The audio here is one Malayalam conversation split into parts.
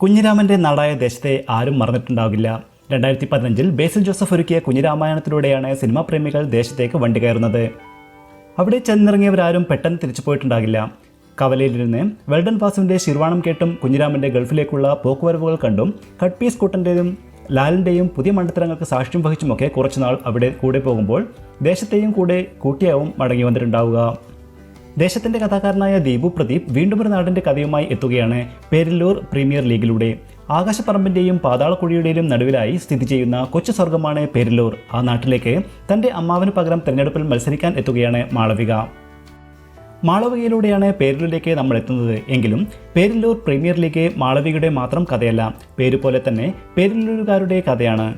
കുഞ്ഞിരാമന്റെ നാടായ ദേശത്തെ ആരും മറന്നിട്ടുണ്ടാകില്ല രണ്ടായിരത്തി പതിനഞ്ചിൽ ബേസിൽ ജോസഫ് ഒരുക്കിയ കുഞ്ഞിരാമായണത്തിലൂടെയാണ് സിനിമാ പ്രേമികൾ ദേശത്തേക്ക് വണ്ടി കയറുന്നത്. അവിടെ ചെന്നിറങ്ങിയവരാരും പെട്ടെന്ന് തിരിച്ചു പോയിട്ടുണ്ടാകില്ല. കവലയിലിരുന്ന് വെൽഡൻ വാസുവിന്റെ ശിർവാണം കേട്ടും കുഞ്ഞിരാമന്റെ ഗൾഫിലേക്കുള്ള പോക്കുവരവുകൾ കണ്ടും കട്ട്പീസ് കൂട്ടന്റെയും ലാലിന്റെയും പുതിയ മണ്ടത്തരങ്ങൾക്ക് സാക്ഷ്യം വഹിച്ചുമൊക്കെ കുറച്ചുനാൾ അവിടെ കൂടെ പോകുമ്പോൾ ദേശത്തെയും കൂടെ കൂട്ടിയാവും മടങ്ങി വന്നിട്ടുണ്ടാവുക. ദേശത്തിന്റെ കഥാകാരനായ ദീപു പ്രദീപ് വീണ്ടും ഒരു നാടിന്റെ കഥയുമായി എത്തുകയാണ് പെരല്ലൂർ പ്രീമിയർ ലീഗിലൂടെ. ആകാശപ്പറമ്പിന്റെയും പാതാളക്കുഴിയുടെയും നടുവിലായി സ്ഥിതി ചെയ്യുന്ന കൊച്ചു സ്വർഗമാണ് പെരല്ലൂർ ആ നാട്ടിലേക്ക് തന്റെ അമ്മാവിന് പകരം തെരഞ്ഞെടുപ്പിൽ മത്സരിക്കാൻ എത്തുകയാണ് മാളവിക. മാളവികയിലൂടെയാണ് പേരിലൂരിലേക്ക് നമ്മൾ എത്തുന്നത്. എങ്കിലും പേരില്ലൂർ പ്രീമിയർ ലീഗ് മാളവികയുടെ മാത്രം കഥയല്ല പേരുപോലെ തന്നെ പേരില്ലൂരുകാരുടെ കഥയാണ്.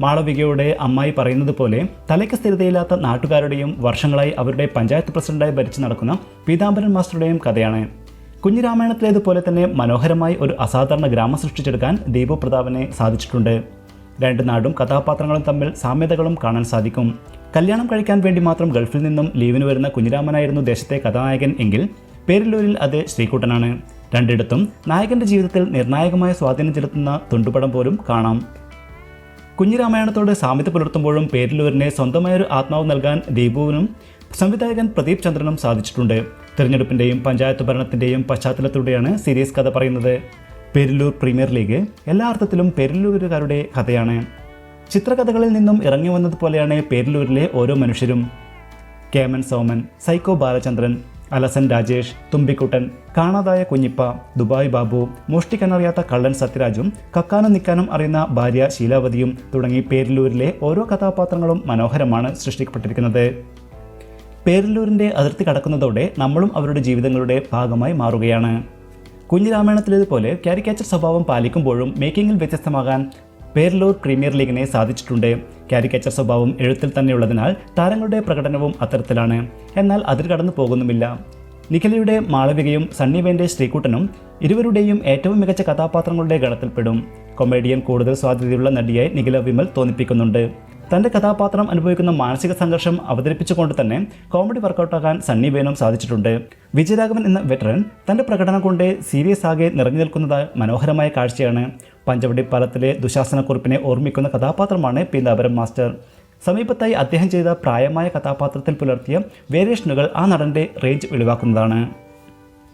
മാളവികയുടെ അമ്മായി പറയുന്നത് പോലെ തലയ്ക്ക് സ്ഥിരതയില്ലാത്ത നാട്ടുകാരുടെയും വർഷങ്ങളായി അവരുടെ പഞ്ചായത്ത് പ്രസിഡന്റായി ഭരിച്ചു നടക്കുന്ന പീതാംബരൻ മാസ്റ്ററുടെയും കഥയാണ്. കുഞ്ഞിരാമായണത്തിലേതുപോലെ തന്നെ മനോഹരമായി ഒരു അസാധാരണ ഗ്രാമം സൃഷ്ടിച്ചെടുക്കാൻ ദീപു പ്രതാപനെ സാധിച്ചിട്ടുണ്ട്. രണ്ട് നാടും കഥാപാത്രങ്ങളും തമ്മിൽ സാമ്യതകളും കാണാൻ സാധിക്കും. കല്യാണം കഴിക്കാൻ വേണ്ടി മാത്രം ഗൾഫിൽ നിന്നും ലീവിന് വരുന്ന കുഞ്ഞിരാമനായിരുന്നു ദേശത്തെ കഥാനായകൻ എങ്കിൽ പേരിലൂരിൽ അത് ശ്രീകുട്ടനാണ്. രണ്ടിടത്തും നായകന്റെ ജീവിതത്തിൽ നിർണായകമായ സ്വാധീനം ചെലുത്തുന്ന തുണ്ടുപടം പോലും കാണാം. കുഞ്ഞിരാമായണത്തോട് സാമ്യത പുലർത്തുമ്പോഴും പേരിലൂരിനെ സ്വന്തമായൊരു ആത്മാവ് നൽകാൻ ദീപുവിനും സംവിധായകൻ പ്രദീപ് ചന്ദ്രനും സാധിച്ചിട്ടുണ്ട്. തിരഞ്ഞെടുപ്പിന്റെയും പഞ്ചായത്ത് ഭരണത്തിന്റെയും പശ്ചാത്തലത്തിലൂടെയാണ് സീരീസ് കഥ പറയുന്നത്. പെരില്ലൂർ പ്രീമിയർ ലീഗ് എല്ലാ അർത്ഥത്തിലും പെരില്ലൂരുകാരുടെ കഥയാണ്. ചിത്രകഥകളിൽ നിന്നും ഇറങ്ങി വന്നതുപോലെയാണ് പേരിലൂരിലെ ഓരോ മനുഷ്യരും. കേമൻ സോമൻ സൈക്കോ ബാലചന്ദ്രൻ അലസൻ രാജേഷ് തുമ്പിക്കുട്ടൻ കാണാതായ കുഞ്ഞിപ്പ ദുബായ് ബാബു മോഷ്ടിക്കാനറിയാത്ത കള്ളൻ സത്യരാജും കക്കാനും നിൽക്കാനും അറിയുന്ന ഭാര്യ ശീലാവതിയും തുടങ്ങി പേരിലൂരിലെ ഓരോ കഥാപാത്രങ്ങളും മനോഹരമാണ് സൃഷ്ടിക്കപ്പെട്ടിരിക്കുന്നത്. പേരിലൂരിന്റെ അതിർത്തി കടക്കുന്നതോടെ നമ്മളും അവരുടെ ജീവിതങ്ങളുടെ ഭാഗമായി മാറുകയാണ്. കുഞ്ഞിരാമായണത്തിലേതുപോലെ കാരിക്കേച്ചർ സ്വഭാവം പാലിക്കുമ്പോഴും മേക്കിങ്ങിൽ വ്യത്യസ്തമാകാൻ പേരിലൂർ പ്രീമിയർ ലീഗിനെ സാധിച്ചിട്ടുണ്ട്. കാരിക്കേച്ചർ സ്വഭാവം എഴുത്തിൽ തന്നെയുള്ളതിനാൽ താരങ്ങളുടെ പ്രകടനവും അത്തരത്തിലാണ്. എന്നാൽ അതിൽ കടന്നു പോകുന്നുമില്ല. നിഖിലയുടെ മാളവികയും സണ്ണിവേന്റെ ശ്രീകുട്ടനും ഇരുവരുടെയും ഏറ്റവും മികച്ച കഥാപാത്രങ്ങളുടെ ഗണത്തിൽപ്പെടും. കൊമേഡിയൻ കൂടുതൽ സാധ്യതയുള്ള നടിയായി നിഖില വിമൽ തോന്നിപ്പിക്കുന്നുണ്ട്. തന്റെ കഥാപാത്രം അനുഭവിക്കുന്ന മാനസിക സംഘർഷം അവതരിപ്പിച്ചുകൊണ്ട് തന്നെ കോമഡി വർക്കൗട്ടാകാൻ സണ്ണി വേനും സാധിച്ചിട്ടുണ്ട്. വിജയരാഘവൻ എന്ന വെറ്ററൻ തന്റെ പ്രകടനം കൊണ്ട് സീരിയസ് ആകെ നിറഞ്ഞു നിൽക്കുന്നത് മനോഹരമായ കാഴ്ചയാണ്. പഞ്ചവടി പാലത്തിലെ ദുശാസനക്കുറിപ്പിനെ ഓർമ്മിക്കുന്ന കഥാപാത്രമാണ് പീതാംബരം മാസ്റ്റർ. സമീപത്തായി അദ്ദേഹം ചെയ്ത പ്രായമായ കഥാപാത്രത്തിൽ പുലർത്തിയ വേരിയേഷനുകൾ ആ നടന്റെ റേഞ്ച് വെളിവാക്കുന്നതാണ്.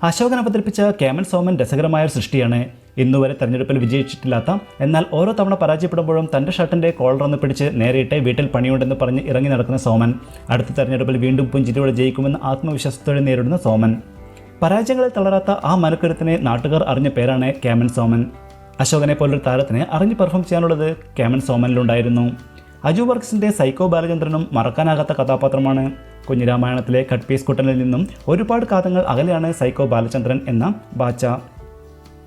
അശോകൻ അവതരിപ്പിച്ച കേമൻ സോമൻ രസകരമായ ഒരു സൃഷ്ടിയാണ്. ഇന്നുവരെ തെരഞ്ഞെടുപ്പിൽ വിജയിച്ചിട്ടില്ലാത്ത എന്നാൽ ഓരോ തവണ പരാജയപ്പെടുമ്പോഴും തന്റെ ഷർട്ടിന്റെ കോളറൊന്ന് പിടിച്ച് നേരിട്ട് വീട്ടിൽ പണിയുണ്ടെന്ന് പറഞ്ഞ് ഇറങ്ങി നടക്കുന്ന സോമൻ അടുത്ത തെരഞ്ഞെടുപ്പിൽ വീണ്ടും പുഞ്ചിരിയോടെ ജയിക്കുമെന്ന് ആത്മവിശ്വാസത്തോടെ നേരിടുന്ന സോമൻ. പരാജയങ്ങളിൽ തളരാത്ത ആ മനക്കരുത്തിനെ നാട്ടുകാർ അറിഞ്ഞ പേരാണ് കേമൻ സോമൻ. അശോകനെ പോലൊരു താരത്തിന് അറിഞ്ഞ് പെർഫോം ചെയ്യാനുള്ളത് കേമൻ സോമനിലുണ്ടായിരുന്നു. അജു വർക്സിന്റെ സൈക്കോ ബാലചന്ദ്രനും മറക്കാനാകാത്ത കഥാപാത്രമാണ്. കുഞ്ഞിരാമായണത്തിലെ കട്ട് പീസ് കുട്ടനിൽ നിന്നും ഒരുപാട് കാതങ്ങൾ അകലെയാണ് സൈക്കോ ബാലചന്ദ്രൻ എന്ന ബാച്ച.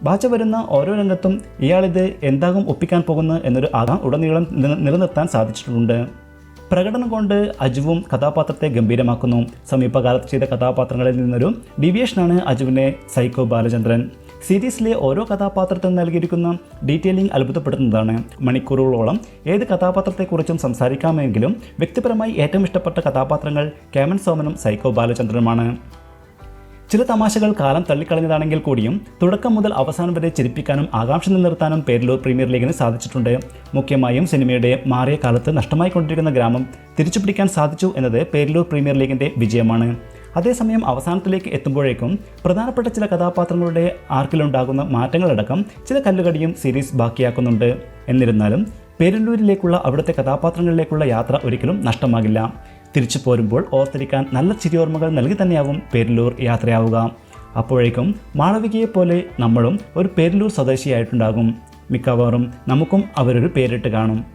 ബാച്ച വരുന്ന ഓരോ രംഗത്തും ഇയാളിത് എന്താകും ഒപ്പിക്കാൻ പോകുന്നു എന്നൊരു ആകാം ഉടനീളം നില- നിലനിർത്താൻ സാധിച്ചിട്ടുണ്ട്. പ്രകടനം കൊണ്ട് അജുവും കഥാപാത്രത്തെ ഗംഭീരമാക്കുന്നു. സമീപകാലത്ത് ചെയ്ത കഥാപാത്രങ്ങളിൽ നിന്നൊരു ഡിവിയേഷനാണ് അജുവിനെ സൈക്കോ ബാലചന്ദ്രൻ. സീരീസിലെ ഓരോ കഥാപാത്രത്തിനും നൽകിയിരിക്കുന്ന ഡീറ്റെയിലിംഗ് അത്ഭുതപ്പെടുത്തുന്നതാണ് മണിക്കൂറുകളോളം. ഏത് കഥാപാത്രത്തെക്കുറിച്ചും സംസാരിക്കാമെങ്കിലും വ്യക്തിപരമായി ഏറ്റവും ഇഷ്ടപ്പെട്ട കഥാപാത്രങ്ങൾ കേമൻ സോമനും സൈക്കോ ബാലചന്ദ്രനുമാണ്. ചില തമാശകൾ കാലം തള്ളിക്കളഞ്ഞതാണെങ്കിൽ കൂടിയും തുടക്കം മുതൽ അവസാനം വരെ ചിരിപ്പിക്കാനും ആകാംക്ഷ നിലനിർത്താനും പേരിലൂർ പ്രീമിയർ ലീഗിന് സാധിച്ചിട്ടുണ്ട്. മുഖ്യമായും സിനിമയുടെ മാറിയ കാലത്ത് നഷ്ടമായിക്കൊണ്ടിരിക്കുന്ന ഗ്രാമം തിരിച്ചുപിടിക്കാൻ സാധിച്ചു എന്നത് പേരിലൂർ പ്രീമിയർ ലീഗിന്റെ വിജയമാണ്. അതേസമയം അവസാനത്തിലേക്ക് എത്തുമ്പോഴേക്കും പ്രധാനപ്പെട്ട ചില കഥാപാത്രങ്ങളുടെ ആർക്കിലുണ്ടാകുന്ന മാറ്റങ്ങളടക്കം ചില കല്ലുകടിയും സീരീസ് ബാക്കിയാക്കുന്നുണ്ട്. എന്നിരുന്നാലും പേരല്ലൂരിലേക്കുള്ള അവിടുത്തെ കഥാപാത്രങ്ങളിലേക്കുള്ള യാത്ര ഒരിക്കലും നഷ്ടമാകില്ല. തിരിച്ചു പോരുമ്പോൾ ഓർത്തിരിക്കാൻ നല്ല ചിരിയോർമ്മകൾ നൽകി തന്നെയാവും പേരല്ലൂർ യാത്രയാവുക. അപ്പോഴേക്കും മാളവികയെ പോലെ നമ്മളും ഒരു പേരല്ലൂർ സ്വദേശിയായിട്ടുണ്ടാകും. മിക്കവാറും നമുക്കും അവരൊരു പേരിട്ട് കാണും.